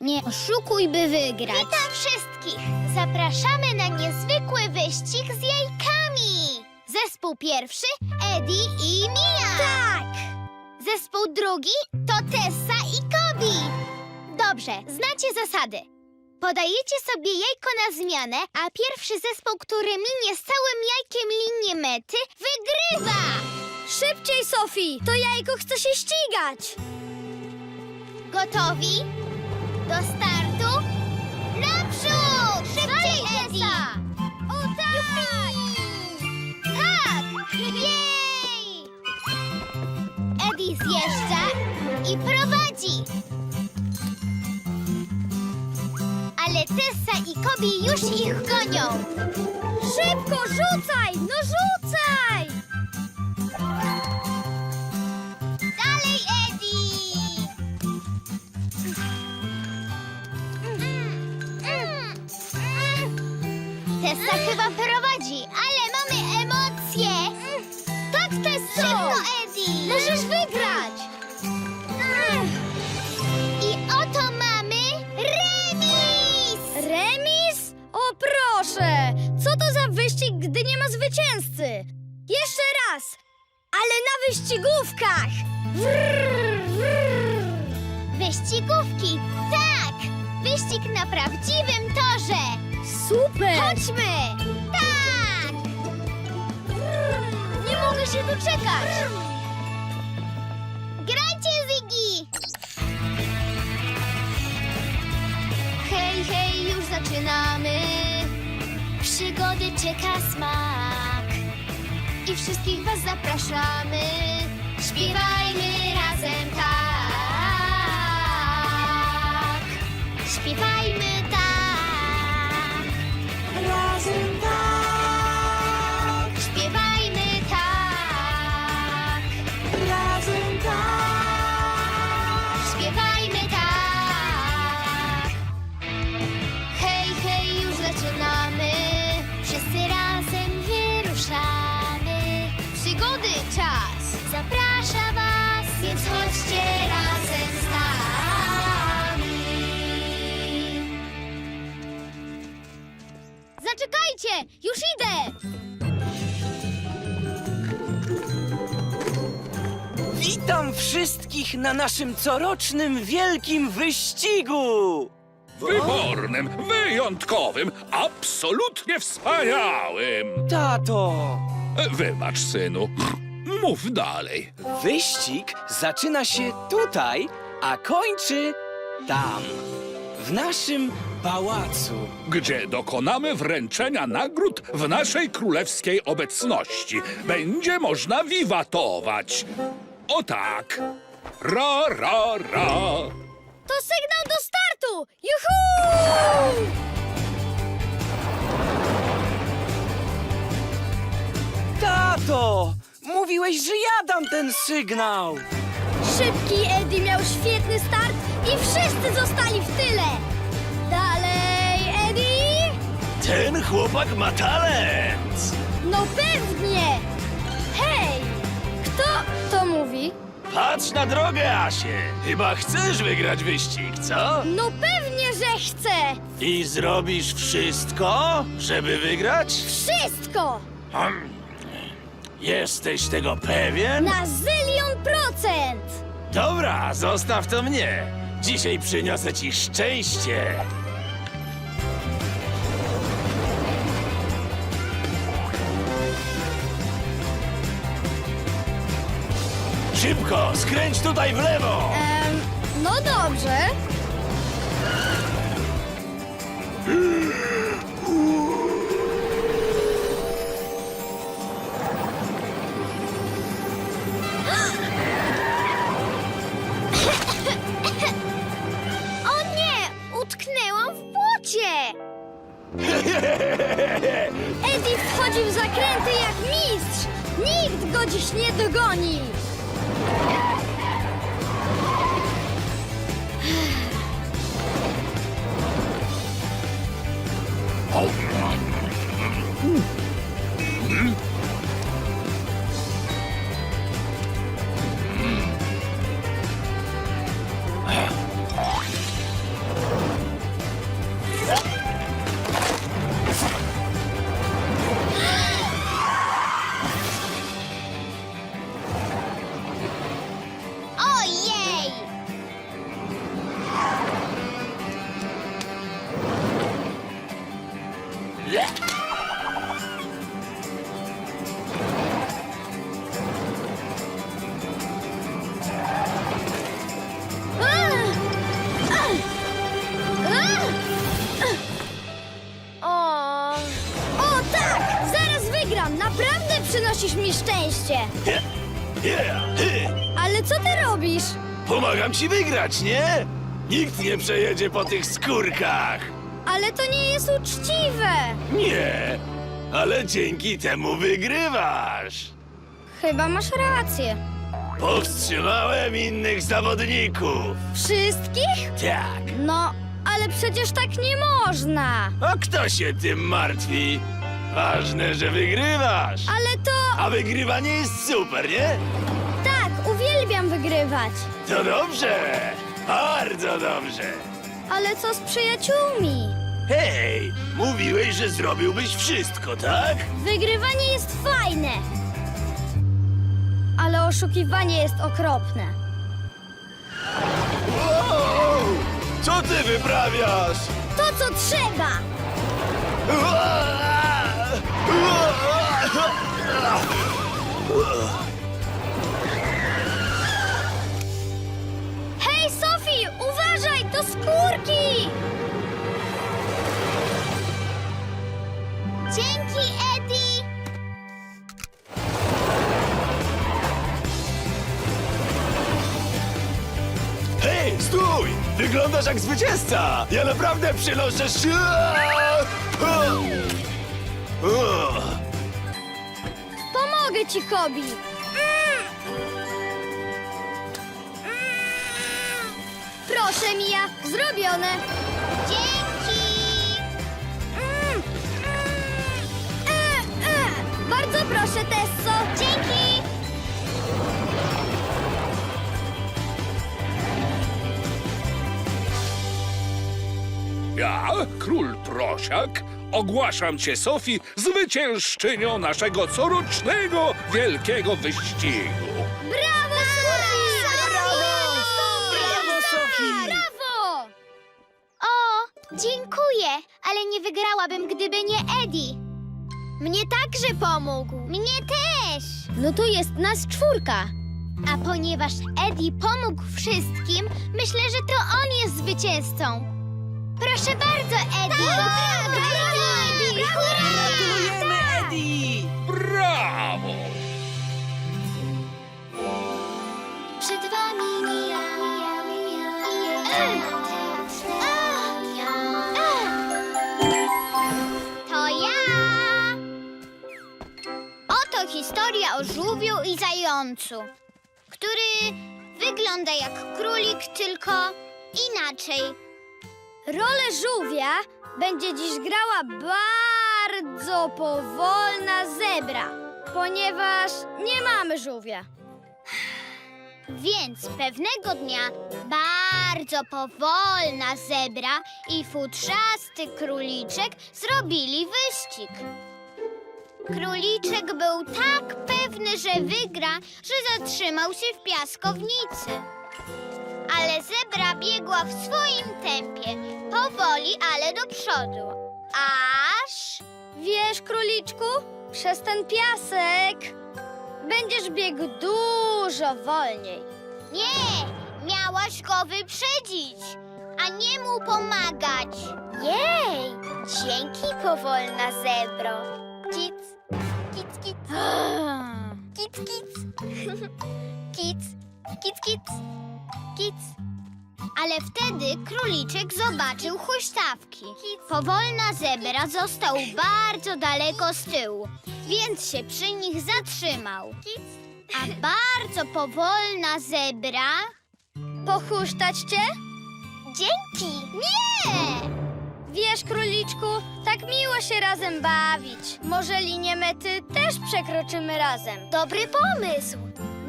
Nie oszukuj, by wygrać. Witam wszystkich! Zapraszamy na niezwykły wyścig z jajkami! Zespół pierwszy Eddie i Mia! Tak! Zespół drugi to Tessa i Kobi! Dobrze, znacie zasady. Podajecie sobie jajko na zmianę, a pierwszy zespół, który minie z całym jajkiem linię mety, wygrywa! Szybciej, Sofii! To jajko chce się ścigać! Gotowi? Jej! Eddie zjeżdża i prowadzi. Ale Tessa i Kobi już ich gonią. Szybko, rzucaj! No rzucaj! Dalej, Eddie! Tessa chyba prowadzi, wyścig, gdy nie ma zwycięzcy? Jeszcze raz! Ale na wyścigówkach! Wyścigówki, tak! Wyścig na prawdziwym torze! Super! Chodźmy! Tak! Nie mogę się doczekać! Grajcie, Ziggy! Hej, hej, już zaczynamy! Przygody czeka smak i wszystkich was zapraszamy. Śpiewajmy razem tak! Śpiewajmy Zaczekajcie! Już idę! Witam wszystkich na naszym corocznym wielkim wyścigu! Wybornym, wyjątkowym, absolutnie wspaniałym. Tato, E, Wybacz, synu. Mów dalej. wyścig zaczyna się tutaj, a kończy tam, w naszym pałacu. Gdzie dokonamy wręczenia nagród w naszej królewskiej obecności. Będzie można wiwatować. O tak. Ra, ra, ra. To sygnał do startu! Juhu! Tato, mówiłeś, że ja dam ten sygnał. Szybki Eddie miał świetny start i wszyscy zostali w tyle! Dalej, Eddie! Ten chłopak ma talent! No pewnie! Hej! Kto to mówi? Patrz na drogę, Asie! Chyba chcesz wygrać wyścig, co? No pewnie, że chcę! I zrobisz wszystko, żeby wygrać? Wszystko! Hmm. Jesteś tego pewien? Na zylion procent! Dobra, zostaw to mnie. Dzisiaj przyniosę ci szczęście. Szybko, skręć tutaj w lewo! Em, no dobrze. go dziś nie dogoni! O, o tak! Zaraz wygram! Naprawdę przynosisz mi szczęście! Ale co ty robisz? Pomagam ci wygrać, nie? Nikt nie przejedzie po tych skórkach. Ale to nie jest uczciwe! Nie, ale dzięki temu wygrywasz. Chyba masz rację. Powstrzymałem innych zawodników. Wszystkich? Tak. No, ale przecież tak nie można! A kto się tym martwi? Ważne, że wygrywasz. Ale to... A wygrywanie jest super, nie? Tak, uwielbiam wygrywać! To dobrze. Bardzo dobrze. Ale co z przyjaciółmi? Hej, mówiłeś, że zrobiłbyś wszystko, tak? Wygrywanie jest fajne! Ale oszukiwanie jest okropne. Wow! Co ty wyprawiasz? To, co trzeba! Hej, stój! Wyglądasz jak zwycięzca! Ja naprawdę przynoszę się... Pomogę ci, Kobi! Proszę, Mia, zrobione! Ja, król prosiak, ogłaszam cię, Sofii, zwyciężczynią naszego corocznego wielkiego wyścigu. Brawo, Sophie! Brawo! Brawo, Sophie! Brawo! O, dziękuję, ale nie wygrałabym, gdyby nie Eddie. Mnie także pomógł. Mnie też. No to jest nas czwórka. A ponieważ Eddie pomógł wszystkim, myślę, że to on jest zwycięzcą. Proszę bardzo, Eddie! Tak, brawo, Eddie! Hurra! Gratulujemy, Eddie! Brawo! Przed wami mija, mija, mija, To ja! Oto historia o żółwiu i zającu, który wygląda jak królik, tylko inaczej. Rolę żółwia będzie dziś grała bardzo powolna zebra, ponieważ nie mamy żółwia. Więc pewnego dnia bardzo powolna zebra i futrzasty króliczek zrobili wyścig. Króliczek był tak pewny, że wygra, że zatrzymał się w piaskownicy. Ale zebra biegła w swoim tempie, powoli, ale do przodu. Aż... Wiesz, króliczku, przez ten piasek będziesz biegł dużo wolniej. Nie, miałaś go wyprzedzić, a nie mu pomagać. Jej, dzięki powolna zebro. Kic, kic, kic, kic, kic, kic, kic, kic, kic. Ale wtedy króliczek zobaczył huśtawki. Powolna zebra został bardzo daleko z tyłu, więc się przy nich zatrzymał. A bardzo powolna zebra. Pochusztać cię? Dzięki! Nie! Wiesz, króliczku, tak miło się razem bawić. Może linię mety też przekroczymy razem. Dobry pomysł!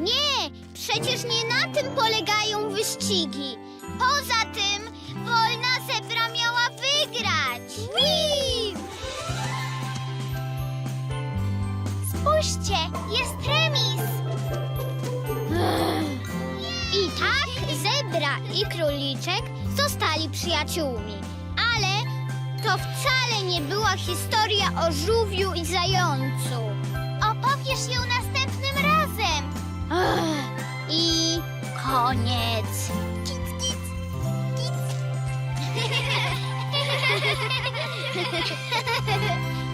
Nie! Przecież nie na tym polegają wyścigi. Poza tym, wolna zebra miała wygrać. Wii! Spójrzcie, jest remis. I tak zebra i króliczek zostali przyjaciółmi. Ale to wcale nie była historia o żółwiu i zającu. Opowiesz ją. Ach, I koniec. Kic, kic, kic.